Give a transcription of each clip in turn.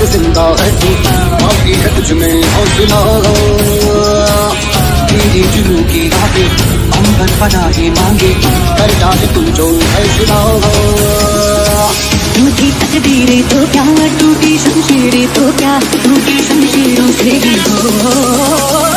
दिखला जिंदा है तू बाकी है तुझ में हौसला तेरी जुलू की रातें अंबर बना पनाहे मांगे कर डाले तू जो फैसला टूटी तकदीरें तो क्या टूटी शमशीरें तो क्या टूटी शमशीरों से ही हो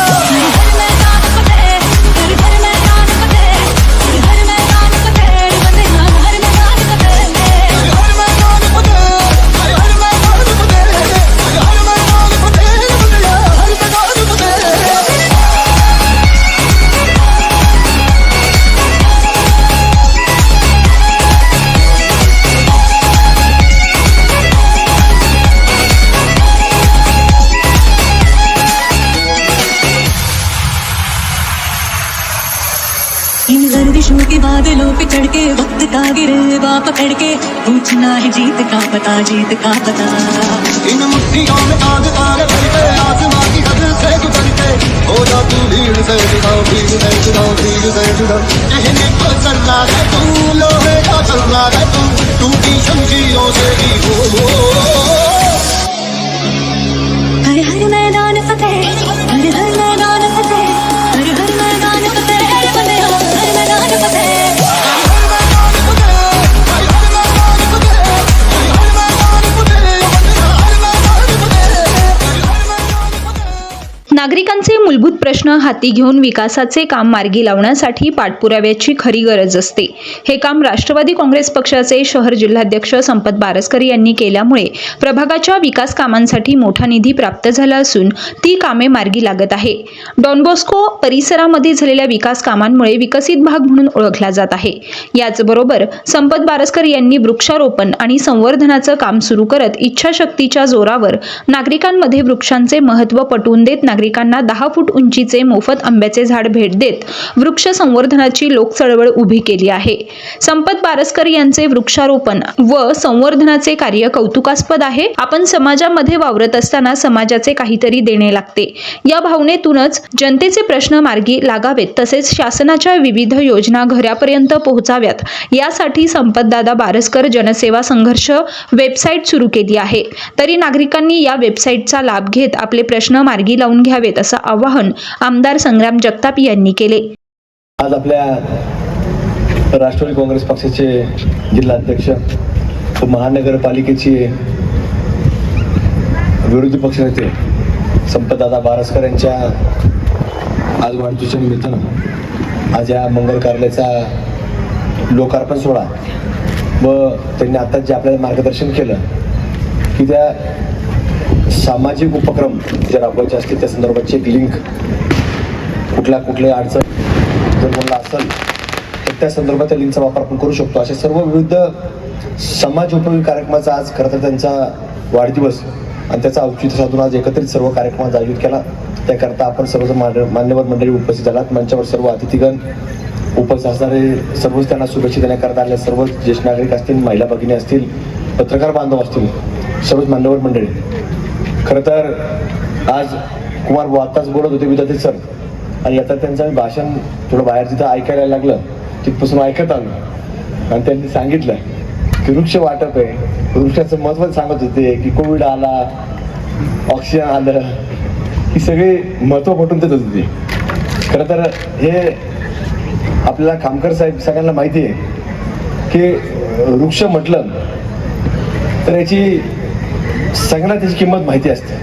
बादलों पे चढ़ के वक्त का गिरवा पकड़ के पूछना है जीत का पता, जीत का पता। इन मुट्ठियों में आग तारे भर के आसमां की हद से गुजर के हो जा तू भीड़ से जुदा, भीड़ से जुदा, भीड़ से जुदा। कहने को चल रहा है तू, लोहे का चल रहा है तू। टूटी शमशीरों से ही हो प्रश्न हाती घेऊन विकासाचे काम मार्गी लावण्यासाठी पाठपुराव्याची खरी गरज असते. हे काम राष्ट्रवादी काँग्रेस पक्षाचे शहर जिल्हाध्यक्ष संपत बारसकर यांनी केल्यामुळे प्रभागाच्या विकास कामांसाठी मोठा निधी प्राप्त झाला असून ती कामे मार्गी लागत आहे. डॉनबॉस्को परिसरामध्ये झालेल्या विकास कामांमुळे विकसित भाग म्हणून ओळखला जात आहे. याचबरोबर संपत बारसकर यांनी वृक्षारोपण आणि संवर्धनाचं काम सुरू करत इच्छाशक्तीच्या जोरावर नागरिकांमध्ये वृक्षांचे महत्त्व पटवून देत नागरिकांना दहा फूट उंचीचे मोफत आंब्याचे झाड भेट देत वृक्ष संवर्धनाची लोकचळवळ उभी केली आहे. संपत पारस्कर यांचे वृक्षारोपण व संवर्धनाचे कार्य कौतुकास्पद आहे. आपण समाजामध्ये वावरत असताना समाजाचे काहीतरी देणे लागते. या भावनेतूनच जनतेचे प्रश्न मार्गी लागावेत तसेच शासनाच्या विविध योजना घरापर्यंत पोहोचाव्यात. यासाठी संपतदादा बारसकर जनसेवा संघर्ष वेबसाईट सुरू केली आहे. तरी नागरिकांनी या वेबसाईटचा लाभ घेत आपले प्रश्न मार्गी लावून घ्यावेत असं आवाहन आमदार संग्राम जगताप यांनी केले. आज आपल्या राष्ट्रवादी काँग्रेस पक्षाचे जिल्हाध्यक्ष महानगरपालिकेचे विरोधी पक्षनेते संपतदादा बारसकर यांच्या आज वाढदिवसाच्या निमित्तानं आज या मंगल कार्यालयाचा लोकार्पण सोहळा व त्यांनी आता जे आपल्याला मार्गदर्शन केलं की त्या सामाजिक उपक्रम जे राबवायचे असतील त्या संदर्भाची एक लिंक कुठल्या कुठल्या अडचण जर कोणाला असेल तर त्या संदर्भात त्या लिंकचा वापर आपण करू शकतो. अशा सर्व विविध समाज उपयोगी कार्यक्रमाचा आज खरं तर त्यांचा वाढदिवस आणि त्याचा औचित्य साधून आज एकत्रित सर्व कार्यक्रमाचा आयोजित केला. त्याकरता आपण सर्वजण मान- मान्यवर मंडळी उपस्थित झालात. मंचावर सर्व अतिथीगण उपस्थित असणारे सर्वच त्यांना शुभेच्छा देण्याकरता आल्या सर्व ज्येष्ठ नागरिक असतील महिला भगिनी असतील पत्रकार बांधव असतील सर्वच मान्यवर मंडळी. खरं तर आज कुमार भाऊ आत्ताच बोलत होते विद्यार्थी सर. आणि आता त्यांचं मी भाषण थोडं बाहेर तिथं ऐकायला लागलं. तिथपासून ऐकत आलो. आणि त्यांनी सांगितलं की वृक्ष वाटप आहे. वृक्षाचं महत्त्व सांगत होते की कोविड आला ऑक्सिजन आलं ही सगळी महत्त्व पटून देत होते. खरं तर हे आपल्याला खामकर साहेब सगळ्यांना माहिती आहे की वृक्ष म्हटलं तर याची सगळ्यांना त्याची किंमत माहिती असते.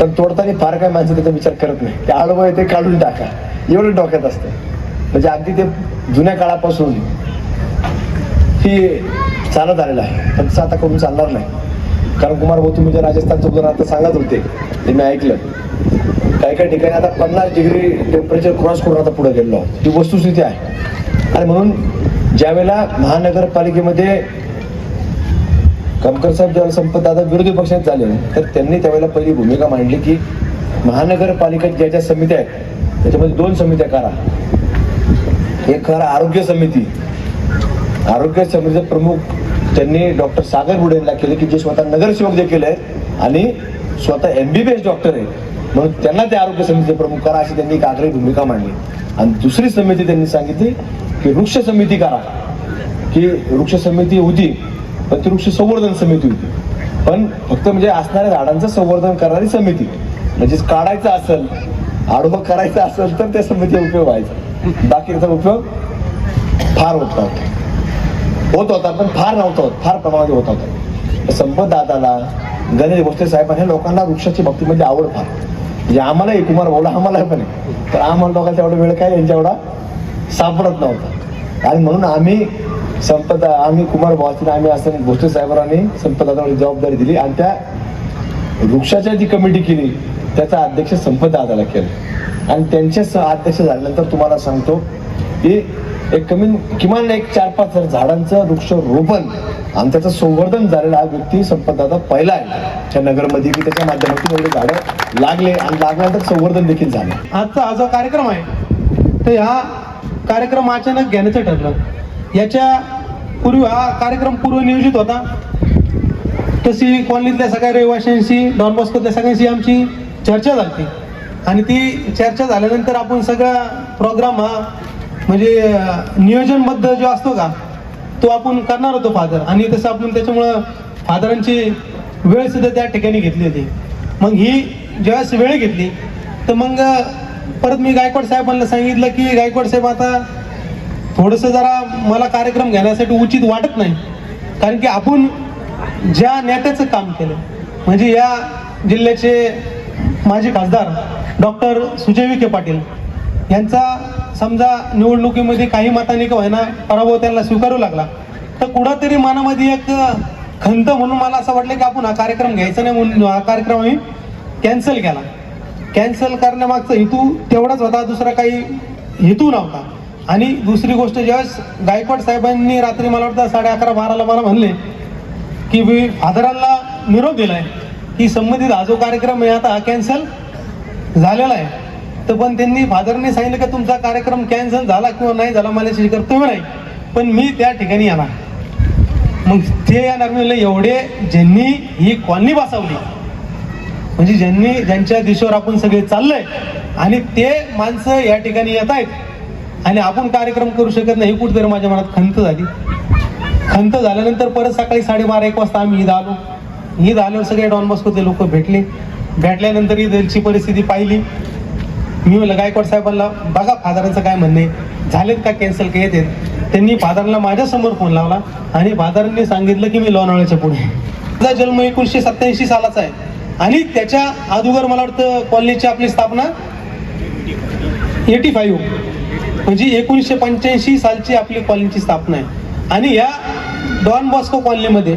पण तोडताना फार काय माणसं त्याचा विचार करत नाही. ते आडवं आहे ते काढून टाका. एवढं डोक्यात असतं. म्हणजे अगदी ते जुन्या काळापासून ही चालत आलेलं आहे. पण तसं आता करून चालणार नाही. कारण कुमार भाऊ तुम्ही जे राजस्थानचं उदाहरण आता सांगत होते ते मी ऐकलं. काही काही ठिकाणी आता पन्नास डिग्री टेम्परेचर क्रॉस करून आता पुढे गेलेलो आहोत. ती वस्तुस्थिती आहे. आणि म्हणून ज्यावेळेला महानगरपालिकेमध्ये कमकर साहेब जेव्हा संपत दादा विरोधी पक्षात झाले तर त्यांनी त्यावेळेला पहिली भूमिका मांडली की महानगरपालिका ज्या ज्या समित्या आहेत त्याच्यामध्ये दोन समित्या करा. एक करा आरोग्य समिती. आरोग्य समितीचे प्रमुख त्यांनी डॉक्टर सागर बुडेंना केले की जे स्वतः नगरसेवक देखील आहेत आणि स्वतः M B B S doctor आहेत. म्हणून त्यांना ते आरोग्य समितीचे प्रमुख करा अशी त्यांनी एक आग्रही भूमिका मांडली. आणि दुसरी समिती त्यांनी सांगितली की वृक्ष समिती करा. की वृक्ष समिती होती वृक्ष संवर्धन समिती होती. पण फक्त म्हणजे असणाऱ्या झाडांचं संवर्धन करणारी समिती. म्हणजे काढायचं असेल आडोबा करायचं असेल तर त्या समितीचा उपयोग व्हायचा. बाकीचा उपयोग फार होत होत होता पण फार नव्हता होत. फार प्रमाणात होत होता. संपत दादाला गणेश भोसले साहेबांनी लोकांना वृक्षाची बाबतीमध्ये म्हणजे आवड फार. म्हणजे आम्हालाही कुमार भाऊला आम्हाला पण तर आम्हाला लोकांचा एवढा वेळ काय यांच्या एवढा सापडत नव्हता. आणि म्हणून आम्ही संपदा आम्ही कुमार भावाची आम्ही असं भोसले साहेबांनी संपदाला जबाबदारी दिली आणि त्या वृक्षाच्या जी कमिटी केली त्याचा अध्यक्ष संपत दादाला आणि त्यांचे स- अध्यक्ष झाल्यानंतर तुम्हाला सांगतो की एक कमी किमान एक चार पाच झाडांचं वृक्ष रोपण आणि त्याचं संवर्धन झालेला हा व्यक्ती संपत पहिला आहे. त्या नगरमध्ये की त्याच्या माध्यमातून एवढे झाडं लागले आणि लागल्यानंतर संवर्धन देखील झालं. आजचा हा जो कार्यक्रम आहे तर हा कार्यक्रम अचानक घेण्याचं ठरलं. याच्या पूर्वी हा कार्यक्रम पूर्व नियोजित होता. तशी कॉलनीतल्या सगळ्या रहिवाशांशी डॉन बॉस्कोतल्या सगळ्यांशी आमची चर्चा झाली. आणि ती चर्चा झाल्यानंतर आपण सगळा प्रोग्राम हा म्हणजे नियोजनबद्ध जो असतो का तो आपण करणार होतो फादर. आणि तसं आपण त्याच्यामुळं फादरांची वेळ सुद्धा त्या ठिकाणी घेतली होती. मग ही ज्यावेळेस वेळ घेतली तर मग परत मी गायकवाड साहेबांना सांगितलं की गायकवाड साहेब आता थोडंसं जरा मला कार्यक्रम घेण्यासाठी उचित वाटत नाही. कारण की आपण ज्या नेत्याचं काम केलं म्हणजे या जिल्ह्याचे माजी खासदार डॉक्टर सुजय विखे पाटील यांचा समजा निवडणुकीमध्ये काही मताने का होईना पराभव त्यांना स्वीकारू लागला तर कुठंतरी मनामध्ये एक खंत म्हणून मला असं वाटलं की आपण हा कार्यक्रम घ्यायचा नाही म्हणून हा कार्यक्रम आम्ही कॅन्सल केला. कॅन्सल करण्यामागचा हेतू तेवढाच होता दुसरा काही हेतू नव्हता. आणि दुसरी गोष्ट ज्यावेळेस गायकवाड साहेबांनी रात्री मला वाटतं साडे अकरा बाराला मला म्हणले की मी फादरांना निरोप दिलाय की संबंधित हा जो कार्यक्रम आहे आता हा कॅन्सल झालेला आहे. तर पण त्यांनी फादरने सांगितलं की तुमचा कार्यक्रम कॅन्सल झाला किंवा नाही झाला मला याची कर्तव्य नाही. पण मी त्या ठिकाणी येणार. मग ते येणार मी एवढे ज्यांनी ही कॉलनी बसावली म्हणजे ज्यांनी ज्यांच्या दिशेवर आपण सगळे चाललंय आणि ते माणसं या ठिकाणी येत आहेत आणि आपण कार्यक्रम करू शकत नाही. ही कुठेतरी माझ्या मनात खंत झाली. खंत झाल्यानंतर परत सकाळी साडेबारा एक वाजता आम्ही ईद आलो. ईद आल्यावर सगळे डॉन बॉस्कोचे लोक भेटले. भेटल्यानंतर ईदची परिस्थिती पाहिली. मी म्हणलं गायकवाड साहेबांना बघा फादरांचं काय म्हणणे झालेत का कॅन्सल का येते त्यांनी फादरला माझ्यासमोर फोन लावला आणि फादरांनी सांगितलं की मी लोणावळ्याच्या पुढे माझा जन्म एकोणीसशे सत्याऐंशी सालाचा आहे. आणि त्याच्या अगोदर मला वाटतं कॉलनीची आपली स्थापना एटी फाईव्ह म्हणजे एकोणीसशे पंच्याऐंशी सालची आपली कॉलनीची स्थापना आहे. आणि या डॉन बॉस्को कॉलनीमध्ये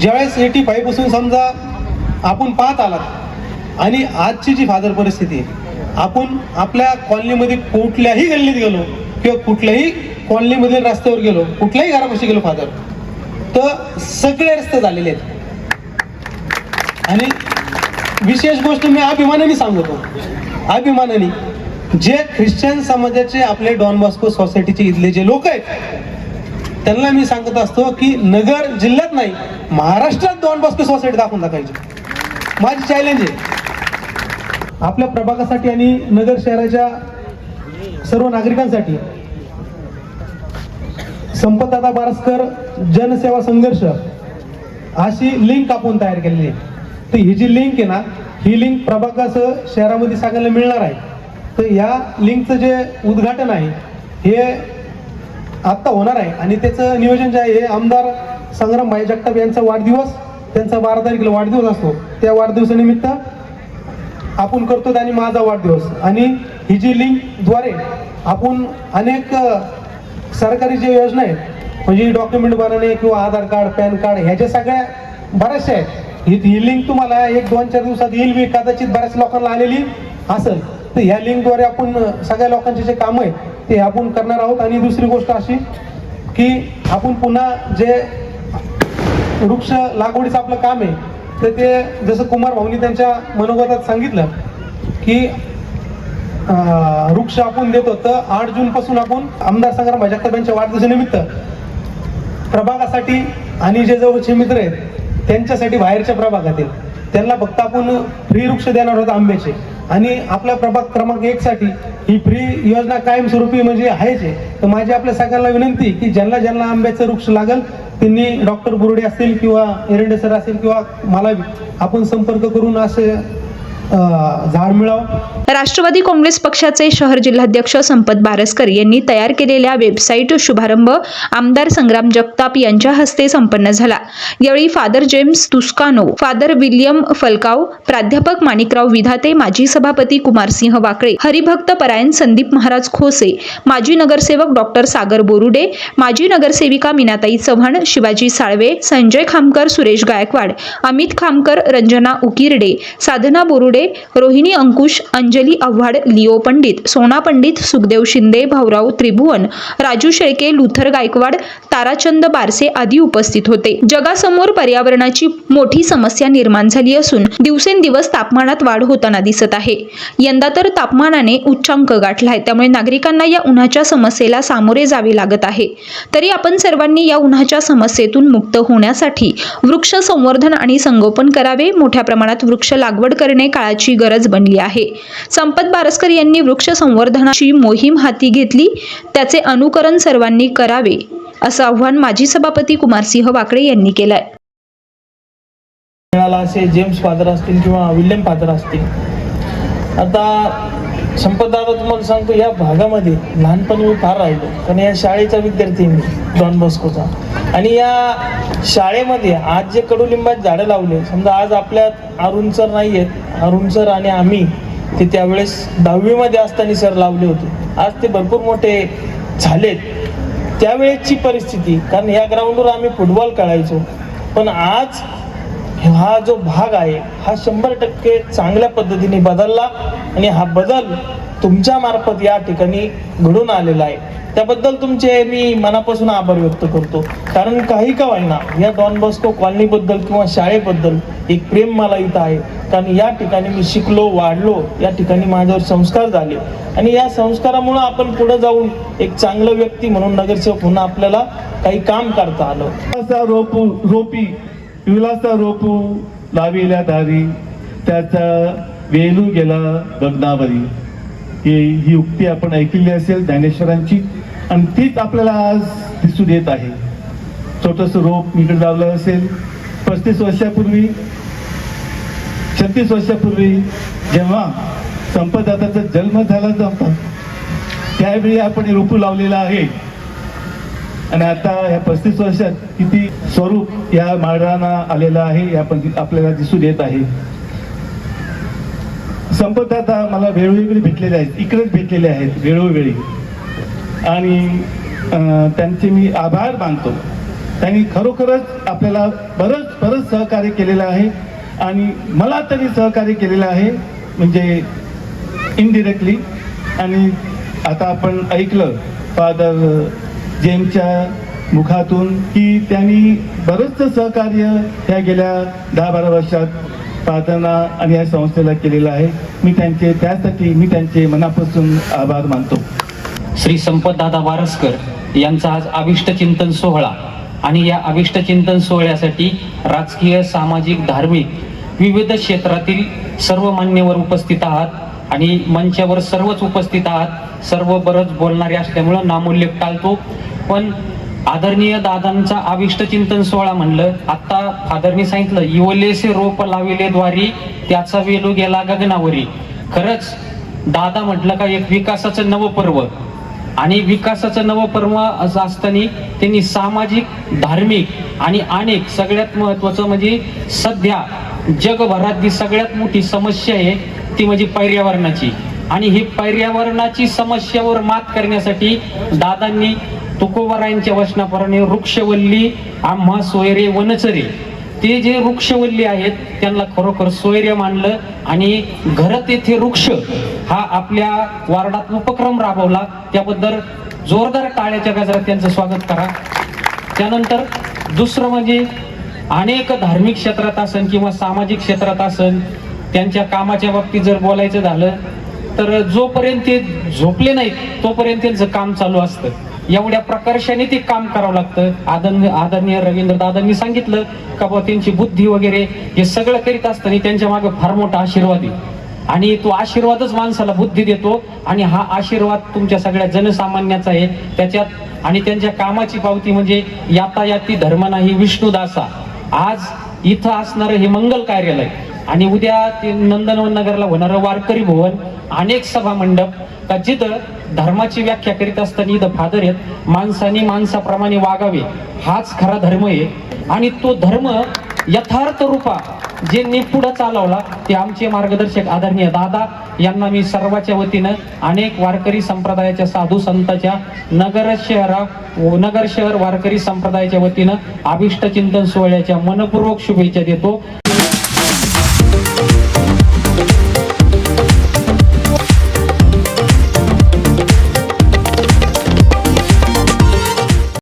ज्यावेळेस एटी फाईव्हपासून समजा आपण पाहत आलात आणि आजची जी फादर परिस्थिती आहे आपण आपल्या कॉलनीमध्ये कुठल्याही गल्लीत गेलो किंवा कुठल्याही कॉलनीमधील रस्त्यावर गेलो कुठल्याही घरापाशी गेलो फादर तर सगळे रस्ते झालेले आहेत. आणि विशेष गोष्ट मी अभिमानाने सांगतो. अभिमानाने जे ख्रिश्चन समाजाचे आपले डॉन बॉस्को सोसायटीचे इथले जे लोक आहेत त्यांना मी सांगत असतो की नगर जिल्ह्यात नाही महाराष्ट्रात डॉन बॉस्को सोसायटी दाखवून दाखवायची माझी चॅलेंज आहे. आपल्या प्रभागासाठी आणि नगर शहराच्या सर्व नागरिकांसाठी संपतदादा बारसकर जनसेवा संघर्ष अशी लिंक आपण तयार केलेली आहे. तर ही जी लिंक आहे ना ही लिंक प्रभागासह शहरामध्ये सगळ्यांना मिळणार आहे. तर या लिंकचं जे उद्घाटन आहे हे आत्ता होणार आहे. आणि त्याचं नियोजन जे आहे हे आमदार संग्रामभाई जगताप यांचा वाढदिवस त्यांचा बारा तारखेला वाढदिवस असतो. त्या वाढदिवसानिमित्त आपण करतो आणि माझा वाढदिवस. आणि ही जी लिंकद्वारे आपण अनेक सरकारी जे योजना आहेत म्हणजे डॉक्युमेंट बनवणे किंवा आधार कार्ड पॅन कार्ड ह्याच्या सगळ्या बऱ्याचशा आहेत ही ही लिंक तुम्हाला एक दोन चार दिवसात येईल बी कदाचित बऱ्याच लोकांना आलेली असेल. तर ह्या लिंकद्वारे आपण सगळ्या लोकांचे जे काम आहे ते आपण करणार आहोत. आणि दुसरी गोष्ट अशी की आपण पुन्हा जे वृक्ष लागवडीचं आपलं काम आहे तर ते जसं कुमार भाऊनी त्यांच्या मनोगतात सांगितलं की वृक्ष आपण देतो तर आठ जून पासून आपण आमदार संग्राम जगताप यांच्या वाढदिवसानिमित्त प्रभागासाठी आणि जे जवळचे मित्र आहेत त्यांच्यासाठी बाहेरच्या प्रभागातील त्यांना फक्त आपण फ्री वृक्ष देणार होत आंब्याचे. आणि आपल्या प्रभाग क्रमांक एक साठी ही फ्री योजना कायमस्वरूपी म्हणजे आहेच आहे. तर माझी आपल्या सगळ्यांना विनंती की ज्यांना ज्यांना आंब्याचं वृक्ष लागल त्यांनी डॉक्टर बुरडे असतील किंवा एरंडे सर असेल किंवा मला आपण संपर्क करून असे राष्ट्रवादी काँग्रेस पक्षाचे शहर जिल्हाध्यक्ष संपत बारसकर यांनी तयार केलेल्या वेबसाईट शुभारंभ आमदार संग्राम जगताप यांच्या हस्ते संपन्न झाला. यावेळी father James Tuscano father William फलकाव प्राध्यापक माणिकराव विधाते माजी सभापती कुमारसिंह वाकळे हरिभक्त परायण संदीप महाराज खोसे माजी नगरसेवक डॉक्टर सागर बोरुडे माजी नगरसेविका मीनाताई चव्हाण शिवाजी साळवे संजय खामकर सुरेश गायकवाड अमित खामकर रंजना उकिरडे साधना बोरुडे रोहिणी अंकुश अंजली आव्हाड लिओ पंडित सोना पंडित सुखदेव शिंदे भाऊराव त्रिभुवन राजू शेळके लुथर गायकवाड ताराचंद बारसे आदी उपस्थित होते. जगासमोर पर्यावरणाची मोठी समस्या निर्माण झाली असून दिवसेंदिवस तापमानात वाढ होताना दिसत आहे. यंदा तर तापमानाने उच्चांक गाठला आहे त्यामुळे नागरिकांना या उन्हाच्या समस्येला सामोरे जावे लागत आहे. तरी आपण सर्वांनी या उन्हाच्या समस्येतून मुक्त होण्यासाठी वृक्ष संवर्धन आणि संगोपन करावे. मोठ्या प्रमाणात वृक्ष लागवड करणे काळाची गरज बनली आहे. संपत बारस्कर यांनी वृक्ष संवर्धनाची मोहीम हाती घेतली. त्याचे अनुकरण सर्वांनी करावे असं आव्हान माजी सभापती कुमारसिंह वाकडे यांनी केलंय. मिळाला असे जेम्स फादर असतील किंवा विल्यम फादर असतील. आता संपत तुम्हाला सांगतो या भागामध्ये लहानपणी मी फार राहिलो. कारण या शाळेचा विद्यार्थी मी डॉन बॉस्कोचा. आणि या शाळेमध्ये आज जे कडुलिंबात झाडं लावले समजा आज आपल्यात अरुण सर नाही आहेत अरुण सर आणि आम्ही ते त्यावेळेस दहावीमध्ये असताना सर लावले होते. आज ते भरपूर मोठे झालेत. त्यावेळेसची परिस्थिती कारण या ग्राउंडवर आम्ही फुटबॉल खेळायचो. पण आज हा जो भाग आहे हा शंभर टक्के चांगल्या पद्धतीने बदलला आणि हा बदल तुमच्या मार्फत या ठिकाणी घडून आलेला आहे. त्याबद्दल तुमचे मी मनापासून आभार व्यक्त करतो. कारण काही का होईना या डॉन बॉस्को कॉलनीबद्दल किंवा शाळेबद्दल एक प्रेम मला इथं आहे. कारण या ठिकाणी मी शिकलो वाढलो या ठिकाणी माझ्यावर संस्कार झाले. आणि या संस्कारामुळं आपण पुढे जाऊन एक चांगलं व्यक्ती म्हणून नगरसेवक म्हणून आपल्याला काही काम करता आलं. रोपू रोपी विलासा रोपू लाविल्या दारी त्याचा वेलू गेला गगनावरी हे ही उक्ती आपण ऐकलेली असेल ज्ञानेश्वरांची आणि तीच आपल्याला आज दिसून येत आहे. छोटस रोप इकडे लावलं असेल. पस्तीस वर्षापूर्वी छत्तीस वर्षापूर्वी जेव्हा संपदाताचा जन्म झाला होता त्यावेळी आपण रोपू लावलेला आहे. आणि आता ह्या पस्तीस वर्षात किती स्वरूप या माळराना आलेलं आहे या पण आपल्याला दिसून येत आहे. संपत आता मला वेळोवेळी भेटलेले आहेत इकडेच भेटलेले आहेत वेळोवेळी. आणि त्यांचे मी आभार मानतो. त्यांनी खरोखरच आपल्याला बरंच बरंच सहकार्य केलेलं आहे. आणि मला तरी सहकार्य केलेलं आहे म्हणजे इनडिरेक्टली आणि आता आपण ऐकलं फादर जेमच्या मुखातून की त्यांनी बरंचसं सहकार्य ह्या गेल्या दहा बारा वर्षात प्रार्थना आणि या संस्थेला केलेलं आहे. मी त्यांचे त्यासाठी मी त्यांचे मनापासून आभार मानतो. श्री संपतदादा वारसकर यांचा आज अविष्ट चिंतन सोहळा आणि या अविष्ट चिंतन सोहळ्यासाठी राजकीय सामाजिक धार्मिक विविध क्षेत्रातील सर्व मान्यवर उपस्थित आहात. आणि मंचावर सर्वच उपस्थित आहात. सर्व बरंच बोलणारे असल्यामुळं नामोल्लेख टाळतो. पण आदरणीय दादांचा आविष्ट चिंतन सोहळा म्हणलं आता फादरनी सांगितलं इवलेसे रोप लाविले द्वारी त्याचा वेलू गेला गगनावरी. खरंच दादा म्हटलं का एक विकासाचं नवपर्व. आणि विकासाचं नवपर्व असं असताना त्यांनी सामाजिक धार्मिक आणि अनेक सगळ्यात महत्वाचं म्हणजे सध्या जगभरातली सगळ्यात मोठी समस्या आहे ती म्हणजे पर्यावरणाची. आणि ही पर्यावरणाची समस्यावर मात करण्यासाठी दादांनी तुकोबारायांच्या वचनाप्रमाणे वृक्षवल्ली आम्हा सोयरे वनचरे ते जे वृक्षवल्ली आहेत त्यांना खरोखर सोयरे मानलं आणि घर येथे वृक्ष हा आपल्या वार्डात उपक्रम राबवला. त्याबद्दल जोरदार टाळ्याच्या गजरात त्यांचं स्वागत करा. त्यानंतर दुसरं म्हणजे अनेक धार्मिक क्षेत्रात असन किंवा सामाजिक क्षेत्रात असन त्यांच्या कामाच्या बाबतीत जर बोलायचं झालं तर जोपर्यंत ते झोपले नाहीत तोपर्यंत त्यांचं काम चालू असतं. एवढ्या प्रकर्षाने ते काम करावं लागतं. आदन आदरणीय रवींद्र दादांनी सांगितलं का बुवा त्यांची बुद्धी वगैरे हे सगळं करीत असताना त्यांच्या मागे फार मोठा आशीर्वाद आहे. आणि तो आशीर्वादच माणसाला बुद्धी देतो आणि हा आशीर्वाद तुमच्या सगळ्या जनसामान्याचा आहे. त्याच्यात आणि त्यांच्या कामाची पावती म्हणजे यातायाती धर्म नाही विष्णुदासा. आज इथं असणारं हे मंगल कार्यालय. आणि उद्या ते नंदनवन नगरला होणारं वारकरी भवन अनेक सभा मंडप का जिथं धर्माची व्याख्या करीत असताना इथं फादर आहेत माणसाने माणसाप्रमाणे वागावे हाच खरा धर्म आहे. आणि तो धर्म यथार्थ रूपा जे नी पुढं चालवला ते आमचे मार्गदर्शक आदरणीय दादा यांना मी सर्वाच्या वतीनं अनेक वारकरी संप्रदायाच्या साधू संतांच्या नगर शहरा नगर शहर वारकरी संप्रदायाच्या वतीनं अभिष्ट चिंतन सोहळ्याच्या मनपूर्वक शुभेच्छा देतो.